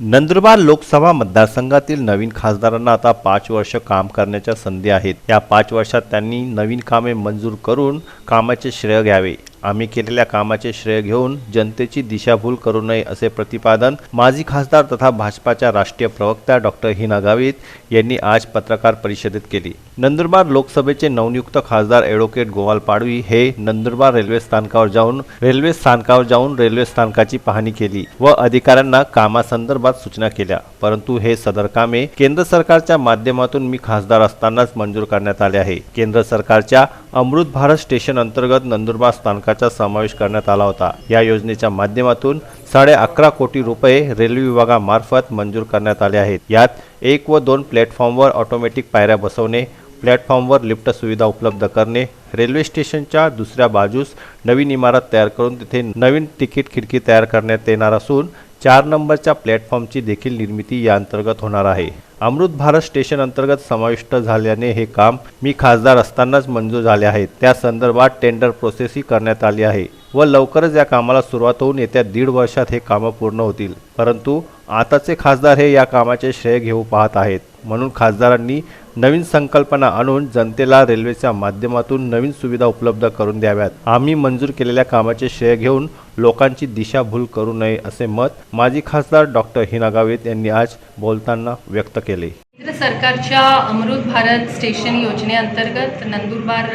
नंदुरबार लोकसभा मतदारसंघातील नवीन खासदारांना आता पाच वर्ष काम करण्याच्या संधी आहेत. या पाच वर्षात त्यांनी नवीन कामे मंजूर करून कामाचे श्रेय घ्यावे. आम्ही केलेल्या कामाचे श्रेय घेऊन जनतेची दिशाभूल करू नये असे प्रतिपादन माजी खासदार तथा भाजपाच्या राष्ट्रीय प्रवक्त्या डॉक्टर हिना गावित यांनी आज पत्रकार परिषदेत केली. नंदुरबार लोकसभेचे नवनियुक्त खासदार ॲडव्होकेट गोवाल पाडवी हे नंदुरबार रेल्वे स्थानकावर जाऊन रेल्वे स्थानकावर जाऊन रेल्वे स्थानकाची पाहणी केली व अधिकाऱ्यांना कामासंदर्भात सूचना केल्या. परंतु हे सदर कामे केंद्र सरकारच्या माध्यमातून मी खासदार असतानाच मंजूर करण्यात आले आहे. केंद्र सरकारच्या अमृत भारत स्टेशन अंतर्गत नंदुरबार योजनाचा समावेश करण्यात आला होता. या योजनेच्या माध्यमातून साडे अकरा कोटी रुपये रेल्वे विभागामार्फत मंजूर करण्यात आले आहेत. यात एक व दोन प्लॅटफॉर्मवर ऑटोमॅटिक पायऱ्या बसवणे प्लॅटफॉर्मवर लिफ्ट सुविधा उपलब्ध करणे रेल्वे स्टेशनच्या दुसऱ्या बाजूस नवीन इमारत तयार करून तिथे नवीन तिकीट खिडकी तयार करण्यात येणार असून चार नंबरच्या प्लॅटफॉर्मची देखील निर्मिती या अंतर्गत होणार आहे. अमृत भारत स्टेशन अंतर्गत समाविष्ट झाल्याने हे काम मी खासदार असतानाच मंजूर झाले आहे. त्या संदर्भात टेंडर प्रोसेसही करण्यात आली आहे व लवकरच या कामाला सुरुवात होऊन येत्या दीड वर्षात हे कामं पूर्ण होतील. परंतु आताचे खासदार हे या कामाचे श्रेय घेऊ पाहत आहेत. म्हणून खासदारांनी नवीन संकल्पना आणून जनतेला रेल्वेच्या माध्यमातून नवीन सुविधा उपलब्ध करून द्याव्यात. आम्ही मंजूर केलेल्या कामाचे श्रेय घेऊन लोकांची दिशाभूल करू नये असे मत माजी खासदार डॉक्टर हिना गावित यांनी आज बोलताना व्यक्त केले. केंद्र सरकारच्या अमृत भारत स्टेशन योजनेअंतर्गत नंदुरबार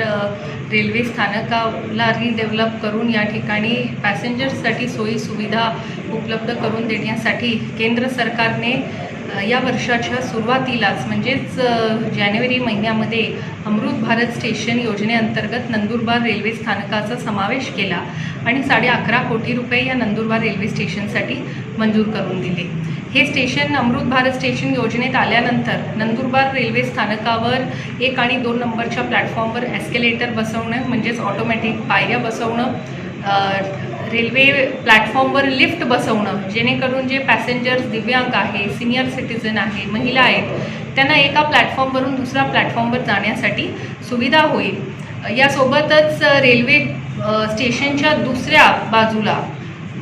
रेल्वे स्थानकाला रिडेव्हलप करून या ठिकाणी पॅसेंजर्ससाठी सोयी सुविधा उपलब्ध करून देण्यासाठी केंद्र सरकारने या वर्षाच्या सुरुवातीलाच म्हणजेच जानेवारी महिन्यामध्ये अमृत भारत स्टेशन योजनेअंतर्गत नंदुरबार रेल्वे स्थानकाचा समावेश केला आणि साडे अकरा कोटी रुपये या नंदुरबार रेल्वे स्टेशनसाठी मंजूर करून दिले. हे स्टेशन अमृत भारत स्टेशन योजनेत आल्यानंतर नंदुरबार रेल्वे स्थानकावर एक आणि दोन नंबरच्या प्लॅटफॉर्मवर ॲस्केलेटर बसवणं म्हणजेच ऑटोमॅटिक पायऱ्या बसवणं रेल्वे प्लॅटफॉर्मवर लिफ्ट बसवणं जेणेकरून जे पॅसेंजर्स दिव्यांग आहे सिनियर सिटीजन आहे महिला आहेत त्यांना एका प्लॅटफॉर्मवरून दुसऱ्या प्लॅटफॉर्मवर जाण्यासाठी सुविधा होईल. यासोबतच रेल्वे स्टेशनच्या दुसऱ्या बाजूला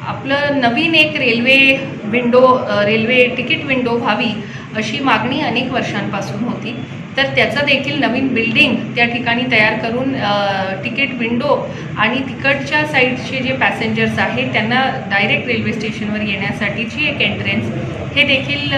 आपलं नवीन एक railway window railway ticket window व्हावी अशी मागणी अनेक वर्षांपासून होती. तर त्याचं देखील नवीन बिल्डिंग त्या ठिकाणी तयार करून तिकीट विंडो आणि तिकडच्या साईडचे जे पॅसेंजर्स आहेत त्यांना डायरेक्ट रेल्वे स्टेशनवर येण्यासाठीची एक एंट्रन्स हे देखील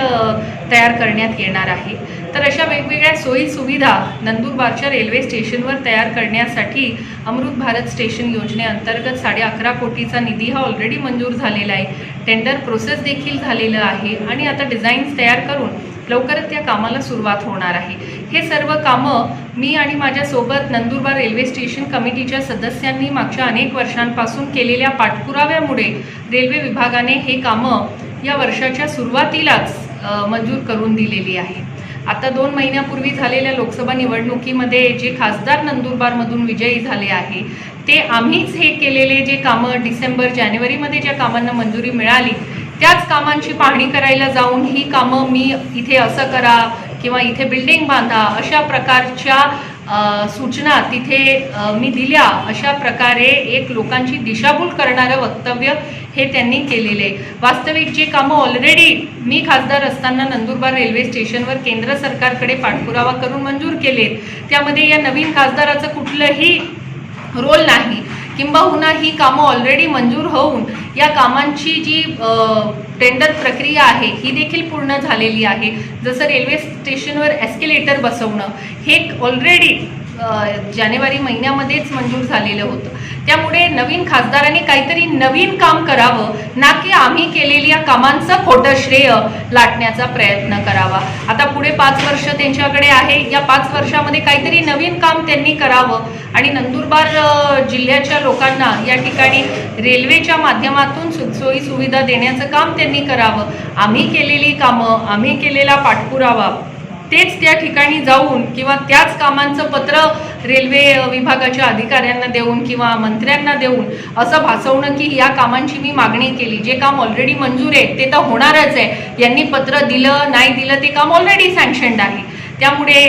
तयार करण्यात येणार आहे. तर अशा वेगवेगळ्या सोयीसुविधा नंदुरबारच्या रेल्वे स्टेशनवर तयार करण्यासाठी अमृत भारत स्टेशन योजनेअंतर्गत साडे अकरा कोटीचा निधी हा ऑलरेडी मंजूर झालेला आहे. टेंडर प्रोसेस देखील झालेलं आहे आणि आता डिझाईन्स तयार करून लवकरच त्या कामाला सुरुवात होणार आहे. हे सर्व कामं मी आणि माझ्यासोबत नंदुरबार रेल्वे स्टेशन कमिटीच्या सदस्यांनी मागच्या अनेक वर्षांपासून केलेल्या पाठपुराव्यामुळे रेल्वे विभागाने हे कामं या वर्षाच्या सुरुवातीलाच मंजूर करून दिलेली आहे. आता दोन महिन्यापूर्वी झालेल्या लोकसभा निवडणुकीमध्ये जे खासदार नंदुरबारमधून विजयी झाले आहे ते आम्हीच हे केलेले जे कामं डिसेंबर जानेवारीमध्ये ज्या कामांना मंजुरी मिळाली त्याच कामांची पाहणी करायला जाऊन ही कामं मी इथे असं करा किंवा इथे बिल्डिंग बांधा अशा प्रकारच्या सूचना तिथे मी दिल्या. अशा प्रकारे एक लोकांची दिशाभूल करणारं वक्तव्य हे त्यांनी केलेले. वास्तविक जे कामं ऑलरेडी मी खासदार असताना नंदुरबार रेल्वे स्टेशनवर केंद्र सरकारकडे पाठपुरावा करून मंजूर केलेत. त्यामध्ये या नवीन खासदाराचं कुठलंही रोल नाही. किंबहुना ही कामं ऑलरेडी मंजूर होऊन या कामांची जी टेंडर प्रक्रिया आहे ही देखील पूर्ण झालेली आहे. जसं रेल्वे स्टेशनवर एस्केलेटर बसवणं हे ऑलरेडी जानेवारी महिन्यामध्येच मंजूर झालेलं होतं. त्यामुळे नवीन खासदारांनी काहीतरी नवीन काम करावं ना की आम्ही केलेल्या कामांचं खोटं श्रेय लाटण्याचा प्रयत्न करावा. आता पुढे पाच वर्ष त्यांच्याकडे आहे. या पाच वर्षामध्ये काहीतरी नवीन काम त्यांनी करावं. आणि नंदुरबार जिल्ह्याच्या लोकांना या ठिकाणी रेल्वेच्या माध्यमातून सोयी सुविधा देण्याचं काम त्यांनी करावं. आम्ही केलेली कामं आम्ही केलेला पाठपुरावा तेच त्या ठिकाणी जाऊन किंवा त्याच कामांचं पत्र रेल्वे विभागाच्या अधिकाऱ्यांना देऊन किंवा मंत्र्यांना देऊन असं भासवणं की या कामांची मी मागणी केली. जे काम ऑलरेडी मंजूर आहे ते तर होणारच आहे. यांनी पत्र दिलं नाही दिलं ते काम ऑलरेडी सँक्शन्ड आहे. त्यामुळे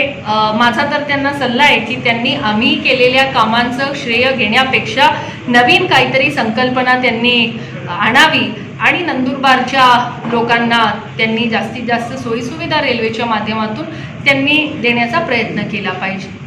माझा तर त्यांना सल्ला आहे की त्यांनी आम्ही केलेल्या कामांचं श्रेय घेण्यापेक्षा नवीन काहीतरी संकल्पना त्यांनी आणावी आणि नंदुरबारच्या लोकांना त्यांनी जास्तीत जास्त सोयीसुविधा रेल्वेच्या माध्यमातून त्यांनी देण्याचा प्रयत्न केला पाहिजे.